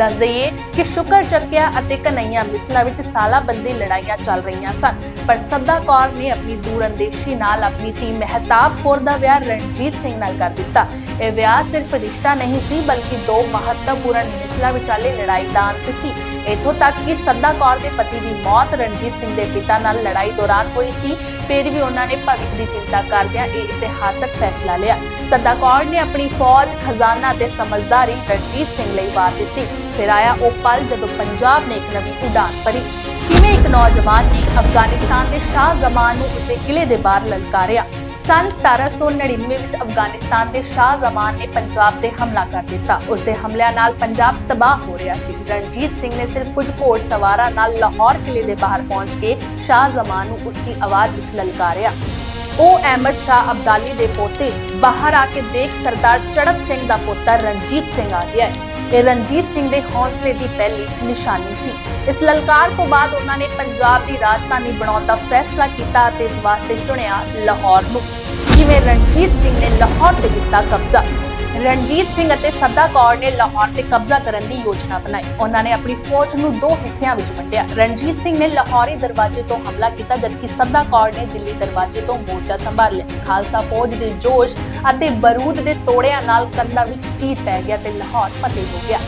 ਦੱਸ ਦਈਏ ਕਿ ਸ਼ੁਕਰ ਚੱਕਿਆ ਅਤੇ ਕਨਈਆ ਮਿਸਲਾ ਵਿੱਚ ਸਾਲਾ ਬੰਦੀ ਲੜਾਈਆਂ ਚੱਲ ਰਹੀਆਂ ਸਨ। ਪਰ ਸੱਦਾ ਕੌਰ ਨੇ ਆਪਣੀ ਦੂਰਅੰਦੇਸ਼ੀ ਨਾਲ ਆਪਣੀ ਧੀ ਮਹਿਤਾਬ ਕੌਰ ਦਾ ਵਿਆਹ ਰਣਜੀਤ ਸਿੰਘ ਨਾਲ ਕਰ ਦਿੱਤਾ। ਇਹ ਵਿਆਹ ਸਿਰਫ ਰਿਸ਼ਤਾ ਨਹੀਂ ਸੀ, ਬਲਕਿ ਦੋ ਮਹੱਤਵਪੂਰਨ ਮਿਸਲਾਂ ਵਿਚਾਲੇ ਲੜਾਈ ਦਾ ਅੰਤ ਸੀ। ਇਥੋਂ ਤੱਕ ਕਿ ਸੱਦਾ ਕੌਰ ਦੇ ਪਤੀ ਦੀ ਮੌਤ ਰਣਜੀਤ ਸਿੰਘ ਦੇ ਪਿਤਾ ਨਾਲ ਲੜਾਈ ਦੌਰਾਨ ਹੋਈ ਸੀ। ਫਿਰ ਵੀ ਉਹਨਾਂ ਨੇ ਭਵਿੱਖ ਦੀ ਚਿੰਤਾ ਕਰਦਿਆਂ ਇਹ ਇਤਿਹਾਸਕ ਫੈਸਲਾ ਲਿਆ। ਸੱਦਾ ਕੌਰ ਨੇ ਆਪਣੀ ਫੌਜ, ਖਜ਼ਾਨਾ ਤੇ ਸਮਝਦਾਰੀ ਰਣਜੀਤ ਸਿੰਘ ਲਈ ਵਾਰ ਦਿੱਤੀ। ਫਿਰ ਆਇਆ ਉਹ ਪਲ ਜਦੋਂ ਪੰਜਾਬ ਨੇ ਇੱਕ ਨਵੀਂ ਉਡਾਨ ਭਰੀ। ਕਿਵੇਂ ਇੱਕ ਨੌਜਵਾਨ ਨੇ ਅਫਗਾਨਿਸਤਾਨ ਦੇ ਸ਼ਾਹ ਜ਼ਮਾਨ ਨੂੰ ਉਸਦੇ ਕਿਲੇ ਦੇ ਬਾਹਰ ਲਲਕਾਰਿਆ? ਸਨ 1799 ਵਿੱਚ ਅਫਗਾਨਿਸਤਾਨ ਦੇ ਸ਼ਾਹ ਜ਼ਮਾਨ ਨੇ ਪੰਜਾਬ ਤੇ ਹਮਲਾ ਕਰ ਦਿੱਤਾ। ਉਸ ਦੇ ਹਮਲਿਆਂ ਨਾਲ ਪੰਜਾਬ ਤਬਾਹ ਹੋ ਰਿਹਾ ਸੀ। ਰਣਜੀਤ ਸਿੰਘ ਨੇ ਸਿਰਫ ਕੁਝ ਘੋੜ ਸਵਾਰਾਂ ਨਾਲ ਲਾਹੌਰ ਕਿਲੇ ਦੇ ਬਾਹਰ ਪਹੁੰਚ ਕੇ ਸ਼ਾਹ ਜ਼ਮਾਨ ਨੂੰ ਉੱਚੀ ਆਵਾਜ਼ ਵਿੱਚ ਲਲਕਾਰਿਆ। ਉਹ ਅਹਿਮਦ ਸ਼ਾਹ ਅਬਦਾਲੀ ਦੇ ਪੋਤੇ ਬਾਹਰ ਆ ਕੇ ਦੇਖ ਸਰਦਾਰ ਚੜਤ ਸਿੰਘ ਦਾ ਪੁੱਤਰ ਰਣਜੀਤ ਸਿੰਘ ਆ ਗਿਆ ਹੈ। ਇਹ ਰਣਜੀਤ ਸਿੰਘ ਦੇ ਹੌਸਲੇ ਦੀ ਪਹਿਲੀ ਨਿਸ਼ਾਨੀ ਸੀ। ਇਸ ਲਲਕਾਰ ਤੋਂ ਬਾਅਦ ਉਹਨਾਂ ਨੇ ਪੰਜਾਬ ਦੀ ਰਾਜਧਾਨੀ ਬਣਾਉਣ ਦਾ ਫੈਸਲਾ ਕੀਤਾ ਅਤੇ ਇਸ ਵਾਸਤੇ ਚੁਣਿਆ ਲਾਹੌਰ ਨੂੰ। ਕਿਵੇਂ ਰਣਜੀਤ ਸਿੰਘ ਨੇ ਲਾਹੌਰ ਤੇ ਕੀਤਾ ਕਬਜ਼ਾ। ਰਣਜੀਤ ਸਿੰਘ ਅਤੇ ਸੱਦਾ ਕੌਰ ਨੇ ਲਾਹੌਰ ਤੇ ਕਬਜ਼ਾ ਕਰਨ ਦੀ ਯੋਜਨਾ ਬਣਾਈ। ਉਹਨਾਂ ਨੇ ਆਪਣੀ ਫੌਜ ਨੂੰ ਦੋ ਹਿੱਸਿਆਂ ਵਿੱਚ ਵੰਡਿਆ। ਰਣਜੀਤ ਸਿੰਘ ਨੇ ਲਾਹੌਰੀ ਦਰਵਾਜ਼ੇ ਤੋਂ ਹਮਲਾ ਕੀਤਾ, ਜਦਕਿ ਸੱਦਾ ਕੌਰ ਨੇ ਦਿੱਲੀ ਦਰਵਾਜ਼ੇ ਤੋਂ ਮੋਰਚਾ ਸੰਭਾਲ ਲਿਆ ਖਾਲਸਾ ਫੌਜ ਦੇ ਜੋਸ਼ ਅਤੇ ਬਾਰੂਦ ਦੇ ਤੋੜਿਆਂ ਨਾਲ ਕੰਧਾਂ ਵਿੱਚ ਚੀਰ ਪੈ ਗਿਆ ਤੇ ਲਾਹੌਰ ਫਤਿਹ ਹੋ ਗਿਆ।